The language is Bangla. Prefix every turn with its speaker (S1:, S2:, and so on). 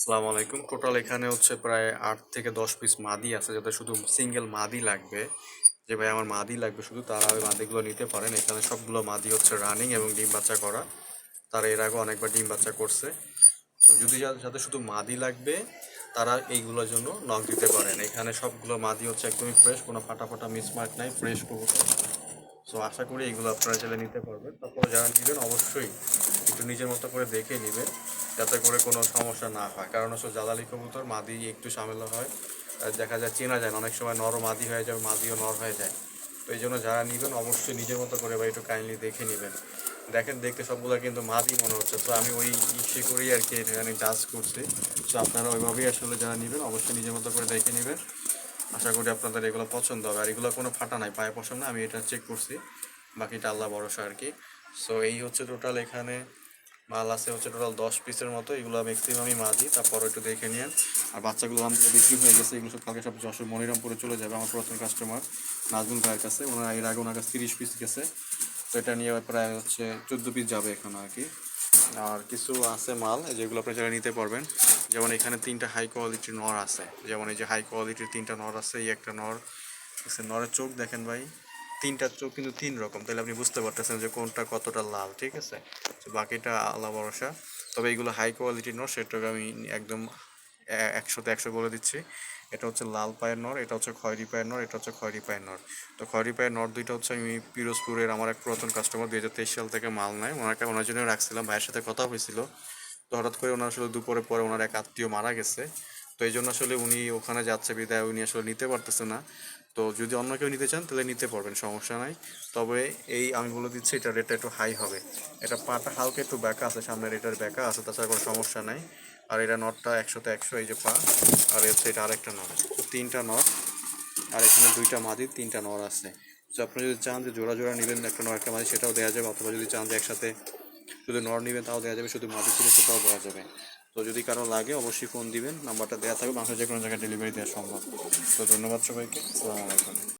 S1: আসসালামু আলাইকুম। টোটাল এখানে হচ্ছে প্রায় আট থেকে দশ পিস মাদি আছে যাদের শুধু সিঙ্গেল মাদি লাগবে। যে ভাই আমার মাদি লাগবে, শুধু তারা ওই মাদিগুলো নিতে পারেন। এখানে সবগুলো মাদি হচ্ছে রানিং এবং ডিম বাচ্চা করা। তারা এর আগে অনেকবার ডিম বাচ্চা করছে। তো যদি যা- যাদের শুধু মাদি লাগবে, তারা এইগুলোর জন্য নখ দিতে পারেন। এখানে সবগুলো মাদি হচ্ছে একদমই ফ্রেশ কোনো ফাটা ফাটা মিসমার্ক নাই ফ্রেশ কবুতর। সো আশা করি এগুলো আপনারা চাইলে নিতে পারবেন। তারপরে যারা নেবেন, অবশ্যই একটু নিজের মতো করে দেখে নেবেন যাতে করে কোনো সমস্যা না হয়। কারণ হচ্ছে জালালি কবুতর মাদি একটু ঝামেলা হয় দেখা যায় চেনা যায় না, অনেক সময় নর মাদি হয়ে যায়, মাদিও নর হয়ে যায়। তো এই জন্য যারা নেবেন, অবশ্যই নিজের মতো করে বা একটু কাইন্ডলি দেখে নেবেন। দেখেন, দেখতে সবগুলো কিন্তু মাদি মনে হচ্ছে। তো আমি ওই ইসে করেই আর কি এখানে জাজ করছি। তো আপনারা ওইভাবেই আসলে যারা নেবেন, অবশ্যই নিজের মতো করে দেখে নেবেন। আশা করি আপনাদের এগুলো পছন্দ হবে। আর এগুলো কোনো ফাটা নাই, পায়ে পছন্দ না, আমি এটা চেক করছি। বাকিটা আল্লাহ ভরসা আর কি। সো এই হচ্ছে টোটাল এখানে মাল আছে হচ্ছে টোটাল দশ পিসের মতো, এগুলো ম্যাক্সিমামই মাদি তারপর একটু দেখে নিন আর বাচ্চাগুলো আমাদের বিক্রি হয়ে গেছে, এগুলো সব কালকে সব যশোর মনিরামপুরে চলে যাবে আমার প্রথম কাস্টমার নাজমুল ভাইয়ের কাছে। ওনার এর আগে ওনার কাছে তিরিশ পিস গেছে। তো এটা নিয়ে প্রায় হচ্ছে চোদ্দ পিস যাবে এখানে আর কি। আর কিছু আছে মাল যেগুলো আপনি যারা নিতে পারবেন, যেমন এখানে তিনটা হাই কোয়ালিটির নর আছে। যেমন এই যে হাই কোয়ালিটির তিনটা নর আছে, এই একটা নর নরের চোখ দেখেন ভাই তিনটা চোখ কিন্তু তিন রকম, তাহলে আপনি বুঝতে পারতেছেন যে কোনটা কতটা লাল, ঠিক আছে? বাকিটা আল্লাহ ভরসা। তবে এগুলো হাই কোয়ালিটির নর, সেটাকে আমি একদম একশোতে একশো বলে দিচ্ছি। এটা হচ্ছে লাল পায়ের নর, এটা হচ্ছে খয়রি পায়ের নর, এটা হচ্ছে খয়রি পায়ের নর। তো খয়রি পায়ের নর দুইটা হচ্ছে আমি পিরোজপুরের আমার এক পুরাতন কাস্টমার দুই হাজার তেইশ সাল থেকে মাল নেয়। ওনাকে, ওনার জন্য রাখছিলাম, ভাইয়ের সাথে কথা হয়েছিল। তো হঠাৎ করে ওনার আসলে দুপুরে পরে ওনার এক আত্মীয় মারা গেছে। তো এই জন্য আসলে উনি ওখানে যাচ্ছে বিদায়, উনি আসলে নিতে পারতেছে না। তো যদি অন্য কেউ নিতে চান, তাহলে নিতে পারবেন, সমস্যা নাই। তবে এই আমি বলে দিচ্ছি, এটা রেটটা একটু হাই হবে। এটা পাটা হালকা একটু ব্যাকা আছে সামনের এটার ব্যাকা আছে, তাছাড়া কোনো সমস্যা নাই। আর এটা নটটা একশোতে একশো, এই যে পা, আর হচ্ছে এটা আরেকটা নট তো তিনটা নট আর এখানে দুইটা মাদি, তিনটা নর আছে। তো আপনি যদি চান যে জোড়া জোড়া নেবেন, একটা নর একটা মাদি, সেটাও দেওয়া যাবে। অথবা যদি চান যে একসাথে শুধু নর নেবেন তাও দেওয়া যাবে, শুধু মাদি ছিল সেটাও দেওয়া যাবে। তো যদি কারও লাগে, অবশ্যই ফোন দিবেন, নাম্বারটা দেওয়া থাকবে, বাংলাদেশের যে কোনো জায়গায় ডেলিভারি দেওয়া সম্ভব। তো ধন্যবাদ সবাইকে, আসসালামু আলাইকুম।